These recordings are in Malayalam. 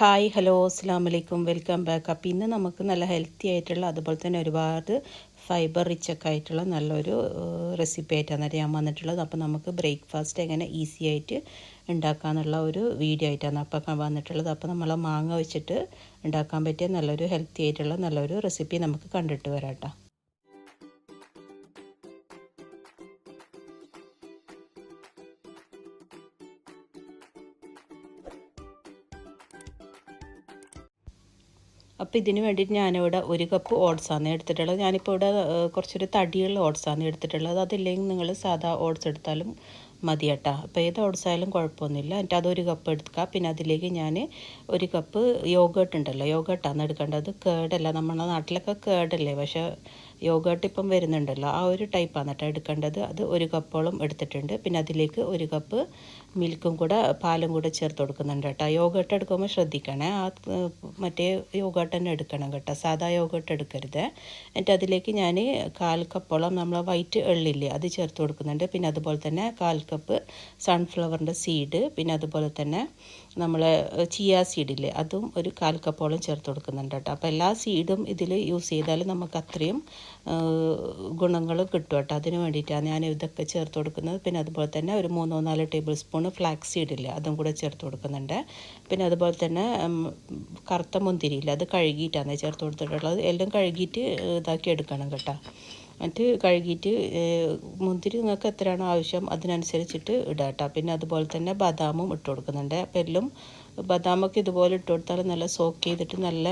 ഹായ് ഹലോ അസ്സാം വലൈക്കും വെൽക്കം ബാക്ക് അപ്പോൾ ഇന്ന് നമുക്ക് നല്ല ഹെൽത്തി ആയിട്ടുള്ള അതുപോലെ തന്നെ ഒരുപാട് ഫൈബർ റിച്ച് ഒക്കെ ആയിട്ടുള്ള നല്ലൊരു റെസിപ്പി ആയിട്ടാണ് ഞാൻ വന്നിട്ടുള്ളത്. അപ്പോൾ നമുക്ക് ബ്രേക്ക്ഫാസ്റ്റ് എങ്ങനെ ഈസി ആയിട്ട് ഉണ്ടാക്കാന്നുള്ള ഒരു വീഡിയോ ആയിട്ടാണ് അപ്പോൾ വന്നിട്ടുള്ളത്. അപ്പോൾ നമ്മൾ മാങ്ങ വെച്ചിട്ട് ഉണ്ടാക്കാൻ പറ്റിയ നല്ലൊരു ഹെൽത്തി ആയിട്ടുള്ള നല്ലൊരു റെസിപ്പി നമുക്ക് കണ്ടിട്ട് വരാം കേട്ടോ. അപ്പോൾ ഇതിന് വേണ്ടിയിട്ട് ഞാനിവിടെ ഒരു കപ്പ് ഓട്സാണ് എടുത്തിട്ടുള്ളത്. ഞാനിപ്പോൾ ഇവിടെ കുറച്ചൊരു തടിയുള്ള ഓട്സാണ് എടുത്തിട്ടുള്ളത്. അതില്ലെങ്കിൽ നിങ്ങൾ സാധാ ഓട്സ് എടുത്താലും മതി കേട്ടോ. അപ്പോൾ ഏത് ഓട്സായാലും കുഴപ്പമൊന്നുമില്ല. എന്നിട്ട് അതൊരു കപ്പ് എടുക്കുക. പിന്നെ അതിലേക്ക് ഞാൻ ഒരു കപ്പ് യോഗേട്ട് ഉണ്ടല്ലോ യോഗേട്ടാണ് എടുക്കേണ്ടത്. കേടല്ല നമ്മുടെ നാട്ടിലൊക്കെ കേടല്ലേ? പക്ഷേ യോഗേട്ട് ഇപ്പം വരുന്നുണ്ടല്ലോ. ആ ഒരു ടൈപ്പാണ് കേട്ടോ എടുക്കേണ്ടത്. അത് ഒരു കപ്പോളം എടുത്തിട്ടുണ്ട്. പിന്നെ അതിലേക്ക് ഒരു കപ്പ് മിൽക്കും കൂടെ പാലും കൂടെ ചേർത്ത് കൊടുക്കുന്നുണ്ട് കേട്ടോ. യോഗേട്ട് എടുക്കുമ്പോൾ ശ്രദ്ധിക്കണേ. ആ മറ്റേ യോഗേട്ട് തന്നെ എടുക്കണം കേട്ടോ. സാധാ യോഗേട്ട് എടുക്കരുത്. എന്നിട്ട് അതിലേക്ക് ഞാൻ കാൽ കപ്പോളം നമ്മൾ വൈറ്റ് എള്ളില്ലേ അത് ചേർത്ത് കൊടുക്കുന്നുണ്ട്. പിന്നെ അതുപോലെ തന്നെ കാൽ കപ്പ് സൺഫ്ലവറിന്റെ സീഡ് പിന്നെ അതുപോലെ തന്നെ നമ്മൾ ചിയ സീഡില്ലേ അതും ഒരു കാൽ കപ്പോളം ചേർത്ത് കൊടുക്കുന്നുണ്ട് കേട്ടോ. അപ്പോൾ എല്ലാ സീഡും ഇതിൽ യൂസ് ചെയ്താൽ നമുക്ക് അത്രയും ഗുണങ്ങൾ കിട്ടും കേട്ടോ. അതിന് വേണ്ടിയിട്ടാണ് ഞാൻ ഇതൊക്കെ ചേർത്ത് കൊടുക്കുന്നത്. പിന്നെ അതുപോലെ തന്നെ ഒരു മൂന്നോ നാലോ ടേബിൾ സ്പൂൺ ഫ്ലാക്സ് സീഡില്ല അതും കൂടെ ചേർത്ത് കൊടുക്കുന്നുണ്ട്. പിന്നെ അതുപോലെ തന്നെ കറുത്ത മുന്തിരിയില്ല അത് കഴുകിയിട്ടാണ് ചേർത്ത് കൊടുത്തിട്ടുള്ളത്. എല്ലാം കഴുകിയിട്ട് ഇതാക്കി എടുക്കണം കേട്ടോ. എന്നിട്ട് കഴുകിയിട്ട് മുന്തിരി നിങ്ങൾക്ക് എത്രയാണോ ആവശ്യം അതിനനുസരിച്ചിട്ട് ഇടാം കേട്ടോ പിന്നെ അതുപോലെ തന്നെ ബദാമും ഇട്ട് കൊടുക്കുന്നുണ്ട്. പെല്ലും ബദാമൊക്കെ ഇതുപോലെ ഇട്ട് കൊടുത്താൽ നല്ല സോക്ക് ചെയ്തിട്ട് നല്ല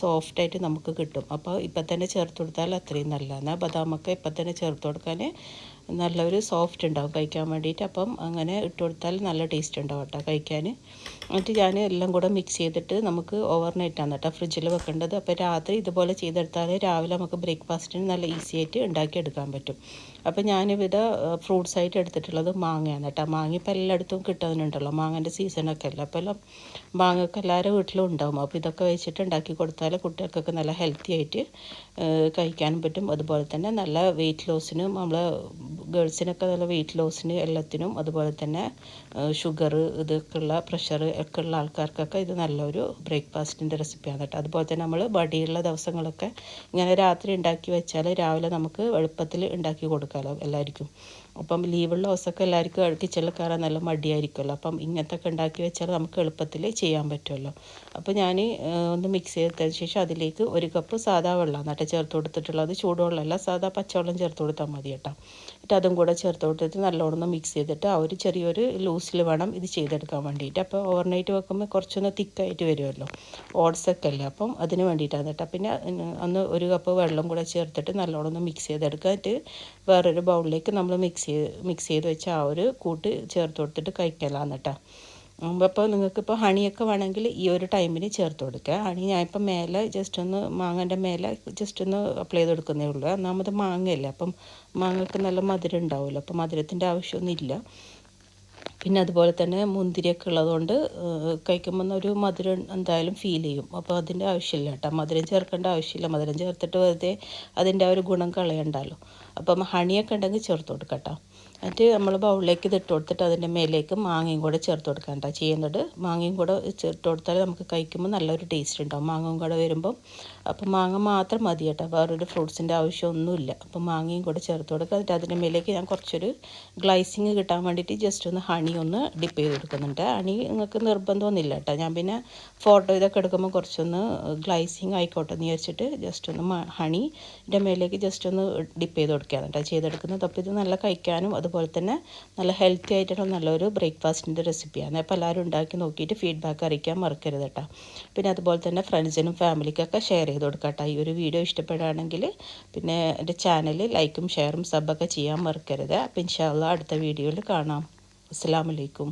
സോഫ്റ്റായിട്ട് നമുക്ക് കിട്ടും. അപ്പോൾ ഇപ്പം തന്നെ ചേർത്ത് കൊടുത്താൽ അത്രയും നല്ലതാണ്. ബദാമൊക്കെ ഇപ്പം തന്നെ ചേർത്ത് കൊടുക്കാൻ നല്ലൊരു സോഫ്റ്റ് ഉണ്ടാവും കഴിക്കാൻ വേണ്ടിയിട്ട്. അപ്പം അങ്ങനെ ഇട്ട് കൊടുത്താൽ നല്ല ടേസ്റ്റ് ഉണ്ടാവും കേട്ടോ കഴിക്കാൻ. എന്നിട്ട് ഞാൻ എല്ലാം കൂടെ മിക്സ് ചെയ്തിട്ട് നമുക്ക് ഓവർ നൈറ്റാണ് കേട്ടോ ഫ്രിഡ്ജിൽ വെക്കേണ്ടത്. അപ്പോൾ രാത്രി ഇതുപോലെ ചെയ്തെടുത്താൽ രാവിലെ നമുക്ക് ബ്രേക്ക്ഫാസ്റ്റിന് നല്ല ഈസി ആയിട്ട് ഉണ്ടാക്കിയെടുക്കാൻ പറ്റും. അപ്പോൾ ഞാനിവിടെ ഫ്രൂട്ട്സ് ആയിട്ട് എടുത്തിട്ടുള്ളത് മാങ്ങയാണ് കേട്ടോ മാങ്ങ ഇപ്പോൾ എല്ലായിടത്തും കിട്ടുന്നുണ്ടല്ലോ. മാങ്ങന്റെ സീസണൊക്കെ അല്ല. അപ്പോൾ എല്ലാം മാങ്ങയൊക്കെ എല്ലാവരും വീട്ടിലും ഉണ്ടാവും. അപ്പോൾ ഇതൊക്കെ വെച്ചിട്ട് ഉണ്ടാക്കി കൊടുത്താൽ കുട്ടികൾക്കൊക്കെ നല്ല ഹെൽത്തി ആയിട്ട് കഴിക്കാനും പറ്റും. അതുപോലെ തന്നെ നല്ല വെയിറ്റ് ലോസിനും നമ്മൾ ഗേൾസിനൊക്കെ നല്ല വെയിറ്റ് ലോസിന് എല്ലാത്തിനും അതുപോലെ തന്നെ ഷുഗർ ഇതൊക്കെ ഉള്ള പ്രഷർ ഒക്കെ ഉള്ള ആൾക്കാർക്കൊക്കെ ഇത് നല്ലൊരു ബ്രേക്ക്ഫാസ്റ്റിന്റെ റെസിപ്പിയാണ് കേട്ടോ. അതുപോലെ തന്നെ നമ്മൾ ബടിയുള്ള ദിവസങ്ങളൊക്കെ ഇങ്ങനെ രാത്രി ഉണ്ടാക്കി വെച്ചാൽ രാവിലെ നമുക്ക് എളുപ്പത്തിൽ ഉണ്ടാക്കി കൊടുക്കാമല്ലോ എല്ലാവർക്കും അപ്പം ലീവുള്ള ദിവസമൊക്കെ എല്ലാവർക്കും കിച്ചണിൽ കയറാൻ നല്ല മടിയായിരിക്കുമല്ലോ. അപ്പം ഇങ്ങനത്തെ ഒക്കെ ഉണ്ടാക്കി വെച്ചാൽ നമുക്ക് എളുപ്പത്തിൽ ചെയ്യാൻ പറ്റുമല്ലോ. അപ്പോൾ ഞാൻ ഒന്ന് മിക്സ് ചെയ്തതിന് ശേഷം അതിലേക്ക് ഒരു കപ്പ് സാധാ വെള്ളം എന്നിട്ട് ചേർത്ത് കൊടുത്തിട്ടുള്ളത്. ചൂടുവെള്ളമല്ല സാധാ പച്ചവെള്ളം ചേർത്ത് കൊടുത്താൽ മതി കേട്ടോ. എന്നിട്ട് അതും കൂടെ ചേർത്ത് കൊടുത്തിട്ട് നല്ലോണം മിക്സ് ചെയ്തിട്ട് ആ ഒരു ചെറിയൊരു ലൂസിൽ വേണം ഇത് ചെയ്തെടുക്കാൻ വേണ്ടിയിട്ട്. അപ്പോൾ ഓവർനൈറ്റ് വെക്കുമ്പോൾ കുറച്ചൊന്ന് തിക്കായിട്ട് വരുമല്ലോ. ഓട്സൊക്കെ അല്ലേ? അപ്പം അതിന് വേണ്ടിയിട്ടാണ് കേട്ടോ. പിന്നെ അന്ന് ഒരു കപ്പ് വെള്ളം കൂടെ ചേർത്തിട്ട് നല്ലോണം ഒന്ന് മിക്സ് ചെയ്തെടുക്കുക. എന്നിട്ട് വേറൊരു ബൗളിലേക്ക് നമ്മൾ മിക്സ് ചെയ്ത് മിക്സ് ചെയ്ത് വെച്ച ആ ഒരു കൂട്ട് ചേർത്ത് കൊടുത്തിട്ട് കഴിക്കലാന്ന് കേട്ടോ അപ്പോൾ നിങ്ങൾക്കിപ്പോൾ ഹണിയൊക്കെ വേണമെങ്കിൽ ഈ ഒരു ടൈമിൽ ചേർത്ത് കൊടുക്കുക. ഹണി ഞാനിപ്പോൾ മേലെ ജസ്റ്റ് ഒന്ന് മാങ്ങന്റെ മേലെ ജസ്റ്റ് ഒന്ന് അപ്ലൈ ചെയ്ത് കൊടുക്കുന്നേ ഉള്ളൂ. ഒന്നാമത് മാങ്ങയല്ലേ അപ്പം മാങ്ങക്ക് നല്ല മധുരം ഉണ്ടാവുമല്ലോ അപ്പം മധുരത്തിന്റെ ആവശ്യമൊന്നുമില്ല. പിന്നെ അതുപോലെ തന്നെ മുന്തിരിയൊക്കെ ഉള്ളതുകൊണ്ട് കഴിക്കുമ്പോൾ ഒരു മധുരം എന്തായാലും ഫീൽ ചെയ്യും. അപ്പോൾ അതിന്റെ ആവശ്യമില്ല കേട്ടോ. മധുരം ചേർക്കേണ്ട ആവശ്യമില്ല. മധുരം ചേർത്തിട്ട് വെറുതെ അതിന്റെ ആ ഒരു ഗുണം കളയണ്ടല്ലോ. അപ്പം ഹണിയൊക്കെ ഉണ്ടെങ്കിൽ ചേർത്ത് കൊടുക്കട്ടോ എന്നിട്ട് നമ്മൾ ബൗളിലേക്ക് ഇത് ഇട്ട് കൊടുത്തിട്ട് അതിന്റെ മേലേക്ക് മാങ്ങയും കൂടെ ചേർത്ത് കൊടുക്കണ്ട ചെയ്യുന്നത് മാങ്ങയും കൂടെ ചേർത്ത് കൊടുത്താൽ നമുക്ക് കഴിക്കുമ്പോൾ നല്ലൊരു ടേസ്റ്റ് ഉണ്ടാവും. മാങ്ങയും കൂടെ വരുമ്പം അപ്പം മാങ്ങ മാത്രം മതി കേട്ടോ. വേറൊരു ഫ്രൂട്ട്സിന്റെ ആവശ്യമൊന്നുമില്ല. അപ്പം മാങ്ങയും കൂടെ ചേർത്ത് കൊടുക്കുക എന്നിട്ട് അതിന്റെ മേലേക്ക് ഞാൻ കുറച്ചൊരു ഗ്ലൈസിങ് കിട്ടാൻ വേണ്ടിയിട്ട് ജസ്റ്റ് ഒന്ന് ഹണി ഒന്ന് ഡിപ്പ് ചെയ്ത് കൊടുക്കുന്നുണ്ട്. ഹണി നിങ്ങൾക്ക് നിർബന്ധമൊന്നുമില്ല കേട്ടോ. ഞാൻ പിന്നെ ഫോട്ടോ ഇതൊക്കെ എടുക്കുമ്പോൾ കുറച്ചൊന്ന് ഗ്ലൈസിങ് ആയിക്കോട്ടെ എന്ന് വിചാരിച്ചിട്ട് ജസ്റ്റ് ഒന്ന് ഹണിന്റെ മേലേക്ക് ജസ്റ്റ് ഒന്ന് ഡിപ്പ് ചെയ്ത് കൊടുക്കുകയാണ് കേട്ടോ. ചെയ്തെടുക്കുന്നത്. അപ്പോൾ ഇത് നല്ല കഴിക്കാനും അതുപോലെ തന്നെ നല്ല ഹെൽത്തി ആയിട്ടുള്ള നല്ലൊരു ബ്രേക്ക്ഫാസ്റ്റിന്റെ റെസിപ്പിയാണ്. അപ്പോൾ എല്ലാവരും ഉണ്ടാക്കി നോക്കിയിട്ട് ഫീഡ്ബാക്ക് അറിയിക്കാൻ മറക്കരുത് കേട്ടോ. പിന്നെ അതുപോലെ തന്നെ ഫ്രണ്ട്സിനും ഫാമിലിക്കൊക്കെ ഷെയർ ചെയ്ത് കൊടുക്കാം ഈ ഒരു വീഡിയോ ഇഷ്ടപ്പെടുകയാണെങ്കിൽ പിന്നെ എന്റെ ചാനൽ ലൈക്കും ഷെയറും സബൊക്കെ ചെയ്യാൻ മറക്കരുത്. അപ്പം ഇൻഷാല്ല അടുത്ത വീഡിയോയിൽ കാണാം. അസ്സാം വലൈക്കും